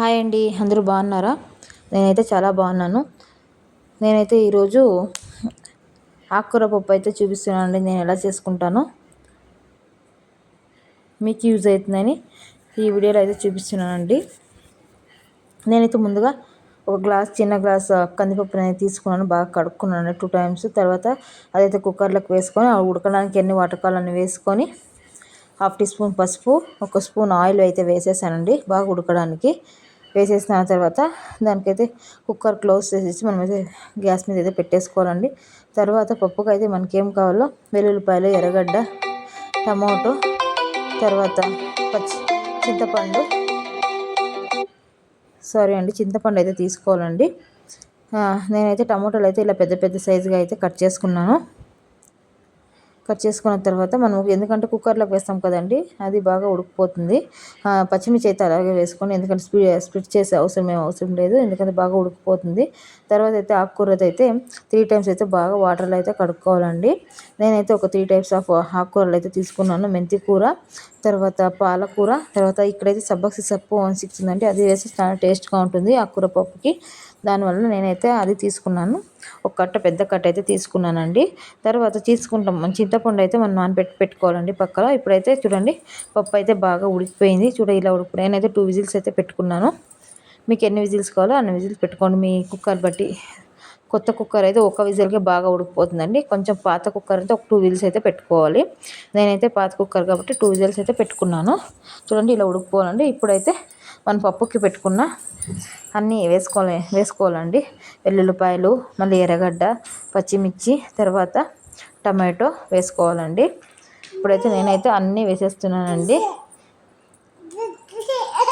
Hi అండి అందరూ బాగున్నారా? నేనైతే చాలా బాగున్నాను. నేనైతే ఈరోజు ఆకుకూర పప్పు అయితే చూపిస్తున్నానండి నేను ఎలా చేసుకుంటానో. మీకు యూజ్ అవుతుందని ఈ వీడియోలో అయితే చూపిస్తున్నానండి. నేనైతే ముందుగా ఒక గ్లాస్ చిన్న గ్లాస్ కందిపప్పు అనేది తీసుకున్నాను బాగా కడుక్కున్నాను టూ టైమ్స్. తర్వాత అదైతే కుక్కర్లోకి వేసుకొని ఉడకడానికి ఎన్ని వాటర్ వేసుకొని హాఫ్ టీ స్పూన్ పసుపు ఒక స్పూన్ ఆయిల్ అయితే వేసేసానండి బాగా ఉడకడానికి. వేసేసిన తర్వాత దానికైతే కుక్కర్ క్లోజ్ చేసేసి మనమైతే గ్యాస్ మీద అయితే పెట్టేసుకోవాలండి. తర్వాత పప్పుకు అయితే మనకేం కావాలో వెల్లుల్లిపాయలు ఎర్రగడ్డ టమాటో తర్వాత పచ్చి చింతపండు. సారీ అండి చింతపండు అయితే తీసుకోవాలండి. నేనైతే టమాటోలు అయితే ఇలా పెద్ద పెద్ద సైజుగా అయితే కట్ చేసుకున్నాను. కట్ చేసుకున్న తర్వాత మనం ఎందుకంటే కుక్కర్లోకి వేస్తాం కదండి అది బాగా ఉడికిపోతుంది. పచ్చిమిర్చి అయితే అలాగే వేసుకోండి ఎందుకంటే స్పీ స్ప్లిట్ చేసే అవసరం ఏం అవసరం లేదు ఎందుకంటే బాగా ఉడికిపోతుంది. తర్వాత అయితే ఆకుకూరతో అయితే త్రీ టైమ్స్ అయితే బాగా వాటర్లో అయితే కడుక్కోవాలండి. నేనైతే ఒక త్రీ టైప్స్ ఆఫ్ ఆకుకూరలు అయితే తీసుకున్నాను మెంతి కూర తర్వాత పాలకూర తర్వాత ఇక్కడైతే సబ్బక్సి సప్పు వన్ సిక్స్ ఉందండి అది వేసి చాలా టేస్ట్గా ఉంటుంది ఆకుకూర పప్పుకి. దానివల్ల నేనైతే అది తీసుకున్నాను. ఒక కట్ట పెద్ద కట్ట అయితే తీసుకున్నానండి. తర్వాత తీసుకుంటాం. చింతపండు అయితే మనం నానబెట్టి పెట్టుకోవాలండి పక్కన ఇప్పుడైతే చూడండి పప్పు అయితే బాగా ఉడికిపోయింది. చూడ ఇలా ఉడికి నేనైతే టూ విజిల్స్ అయితే పెట్టుకున్నాను. మీకు ఎన్ని విజిల్స్ కావాలో అన్ని విజిల్స్ పెట్టుకోండి. మీ కుక్కర్ బట్టి. కొత్త కుక్కర్ అయితే ఒక విజిల్కే బాగా ఉడికిపోతుందండి. కొంచెం పాత కుక్కర్ అయితే ఒక టూ విజిల్స్ అయితే పెట్టుకోవాలి. నేనైతే పాత కుక్కర్ కాబట్టి టూ విజిల్స్ అయితే పెట్టుకున్నాను. చూడండి ఇలా ఉడికిపోవాలండి. ఇప్పుడైతే మనం పప్పుకి పెట్టుకున్న అన్నీ వేసుకోవాలి వేసుకోవాలండి. వెల్లుల్లిపాయలు మళ్ళీ ఎర్రగడ్డ పచ్చిమిర్చి తర్వాత టమాటో వేసుకోవాలండి. ఇప్పుడైతే నేనైతే అన్నీ వేసేస్తున్నానండి.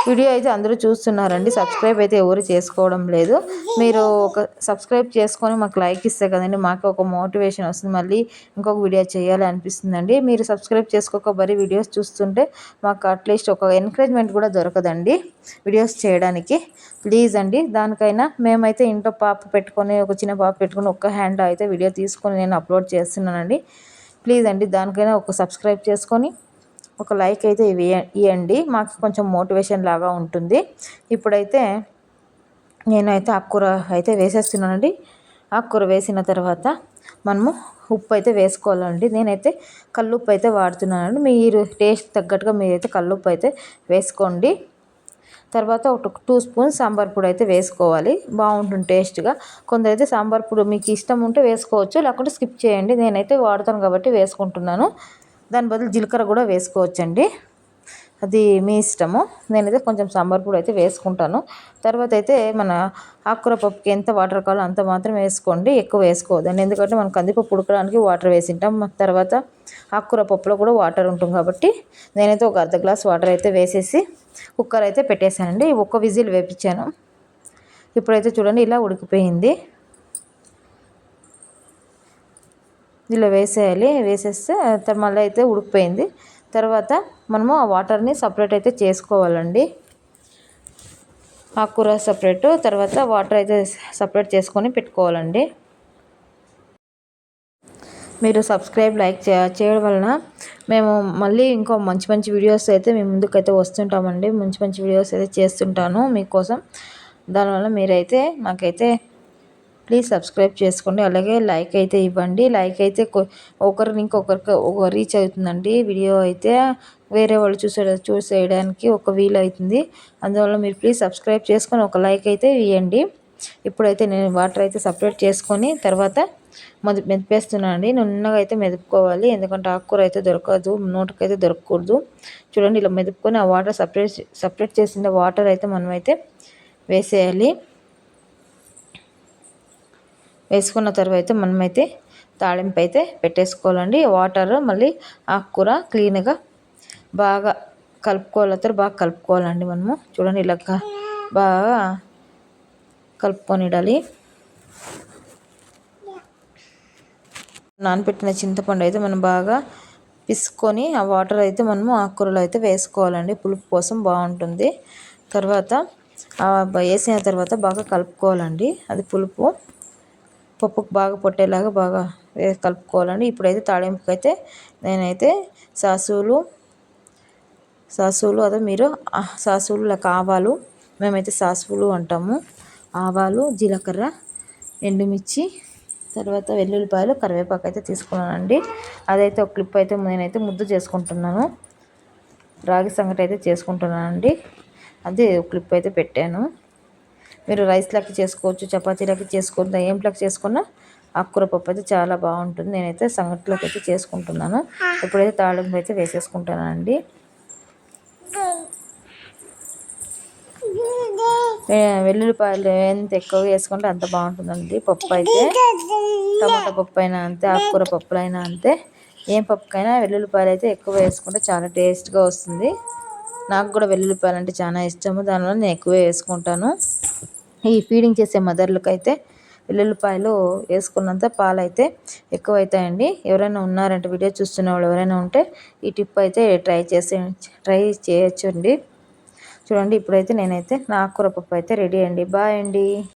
వీడియో అయితే అందరూ చూస్తున్నారండి. సబ్స్క్రైబ్ అయితే ఎవరు చేసుకోవడం లేదు. మీరు ఒక సబ్స్క్రైబ్ చేసుకొని మాకు లైక్ ఇస్తే కదండి మాకు ఒక మోటివేషన్ వస్తుంది. మళ్ళీ ఇంకొక వీడియో చేయాలి అనిపిస్తుందండి. మీరు సబ్స్క్రైబ్ చేసుకోక బరీ వీడియోస్ చూస్తుంటే మాకు అట్లీస్ట్ ఒక ఎంకరేజ్మెంట్ కూడా దొరకదండి వీడియోస్ చేయడానికి. ప్లీజ్ అండి దానికైనా మేమైతే ఇంట్లో పాప పెట్టుకొని ఒక చిన్న పాప పెట్టుకొని ఒక్క హ్యాండ్ అయితే వీడియో తీసుకొని నేను అప్లోడ్ చేస్తున్నానండి. ప్లీజ్ అండి దానికైనా ఒక సబ్స్క్రైబ్ చేసుకొని ఒక లైక్ అయితే ఇవ్వండి మాకు కొంచెం మోటివేషన్ లాగా ఉంటుంది. ఇప్పుడైతే నేనైతే ఆకుకూర అయితే వేసేస్తున్నానండి. ఆకుకూర వేసిన తర్వాత మనము ఉప్పు అయితే వేసుకోవాలండి. నేనైతే కల్లుప్పు అయితే వాడుతున్నానండి. మీరు టేస్ట్ తగ్గట్టుగా మీరైతే కల్లుప్పు అయితే వేసుకోండి. తర్వాత ఒక టూ స్పూన్ సాంబార్ పొడి అయితే వేసుకోవాలి. బాగుంటుంది టేస్ట్గా. కొందరైతే సాంబార్ పొడి మీకు ఇష్టం ఉంటే వేసుకోవచ్చు. లేకుంటే స్కిప్ చేయండి. నేనైతే వాడతాను కాబట్టి వేసుకుంటున్నాను. దాని బదులు జీలకర్ర కూడా వేసుకోవచ్చండి. అది మీ ఇష్టము. నేనైతే కొంచెం సాంబార్ పొడి అయితే వేసుకుంటాను. తర్వాత అయితే మన ఆకుకూర పప్పుకి ఎంత వాటర్ కావాలో అంత మాత్రం వేసుకోండి. ఎక్కువ వేసుకోవద్దండి. ఎందుకంటే మనం కందిపప్పు ఉడకడానికి వాటర్ వేసింటాం తర్వాత ఆకుకూర పప్పులో కూడా వాటర్ ఉంటుంది కాబట్టి నేనైతే ఒక అర్ధ గ్లాస్ వాటర్ అయితే వేసేసి కుక్కర్ అయితే పెట్టేశానండి. ఒక్క విజిల్ వేపించాను. ఇప్పుడైతే చూడండి ఇలా ఉడికిపోయింది. ఇలా వేసేయాలి. వేసేస్తే మళ్ళీ అయితే ఉడికిపోయింది. తర్వాత మనము ఆ వాటర్ని సపరేట్ అయితే చేసుకోవాలండి. ఆకుకూర సపరేట్ తర్వాత వాటర్ అయితే సపరేట్ చేసుకొని పెట్టుకోవాలండి. మీరు సబ్స్క్రైబ్ లైక్ చేయడం వలన మేము మళ్ళీ ఇంకో మంచి మంచి వీడియోస్ అయితే మేము ముందుకైతే వస్తుంటామండి. మంచి మంచి వీడియోస్ అయితే చేస్తుంటాను మీకోసం. దానివల్ల మీరైతే మాకైతే ప్లీజ్ సబ్స్క్రైబ్ చేసుకోండి. అలాగే లైక్ అయితే ఇవ్వండి. లైక్ అయితే ఒకరిని ఇంకొకరికి ఒక రీచ్ అవుతుందండి. వీడియో అయితే వేరే వాళ్ళు చూసే చూసేయడానికి ఒక వీలు అవుతుంది. అందువల్ల మీరు ప్లీజ్ సబ్స్క్రైబ్ చేసుకొని ఒక లైక్ అయితే ఇవ్వండి ఇప్పుడైతే నేను వాటర్ అయితే సపరేట్ చేసుకొని తర్వాత మొదటి మెదిపేస్తున్నాను అండి. నున్నగా అయితే మెదుపుకోవాలి. ఎందుకంటే ఆకుకూర అయితే దొరకదు. నోటికైతే దొరకకూడదు. చూడండి ఇలా మెదుపుకొని ఆ వాటర్ సపరేట్ సపరేట్ చేసిన వాటర్ అయితే మనమైతే వేసేయాలి. వేసుకున్న తర్వాత మనమైతే తాళింపు అయితే పెట్టేసుకోవాలండి. వాటర్ మళ్ళీ ఆకుకూర క్లీన్గా బాగా కలుపుకోవాలి. బాగా కలుపుకోవాలండి మనము. చూడండి ఇలా బాగా కలుపుకొని ఇడాలి నానబెట్టిన చింతపండు అయితే మనం బాగా పిసుకొని ఆ వాటర్ అయితే మనము ఆకుకూరలో అయితే వేసుకోవాలండి. పులుపు కోసం బాగుంటుంది. తర్వాత వేసిన తర్వాత బాగా కలుపుకోవాలండి. అది పులుపు. పప్పుకు బాగా పొట్టేలాగా బాగా కలుపుకోవాలండి. ఇప్పుడైతే తాళింపుకి అయితే నేనైతే సాసులు సాసులు అదే మీరు సాసులు లేక ఆవాలు మేమైతే సాసువులు అంటాము. ఆవాలు జీలకర్ర ఎండుమిర్చి తర్వాత వెల్లుల్లిపాయలు కరివేపాకు అయితే తీసుకున్నానండి. అదైతే ఒక క్లిప్ అయితే నేనైతే ముద్ద చేసుకుంటున్నాను. రాగి సంగటి అయితే చేసుకుంటున్నానండి. అదే క్లిప్ అయితే పెట్టాను. మీరు రైస్లోకి చేసుకోవచ్చు చపాతీలోకి చేసుకోవచ్చు ఏంట్లోకి చేసుకున్నా ఆకుకూర పప్పు అయితే చాలా బాగుంటుంది. నేనైతే సంగట్లోకి అయితే చేసుకుంటున్నాను. ఇప్పుడైతే తాళింపు అయితే వేసేసుకుంటానండి. వెల్లుల్లిపాయలు ఎంత ఎక్కువ వేసుకుంటే అంత బాగుంటుందండి పప్పు అయితే. టమాటా పప్పు అయినా అంతే ఆకుకూర పప్పులైనా అంతే. ఏం పప్పుకైనా వెల్లుల్లిపాయలు అయితే ఎక్కువ వేసుకుంటే చాలా టేస్ట్గా వస్తుంది. నాకు కూడా వెల్లుల్లిపాయలు అంటే చాలా ఇష్టము. దానివల్ల నేను ఎక్కువ వేసుకుంటాను. ఈ ఫీడింగ్ చేసే మదర్లకు అయితే వెల్లుల్లిపాయలు వేసుకున్నంత పాలు అయితే ఎక్కువ అవుతాయండి ఎవరైనా ఉన్నారంటే వీడియో చూస్తున్న వాళ్ళు ఎవరైనా ఉంటే ఈ టిప్ అయితే ట్రై చేసే ట్రై చేయొచ్చు అండి చూడండి ఇప్పుడైతే నేనైతే నా ఆకుకూర పప్పు అయితే రెడీ అండి. బాయ్ అండి.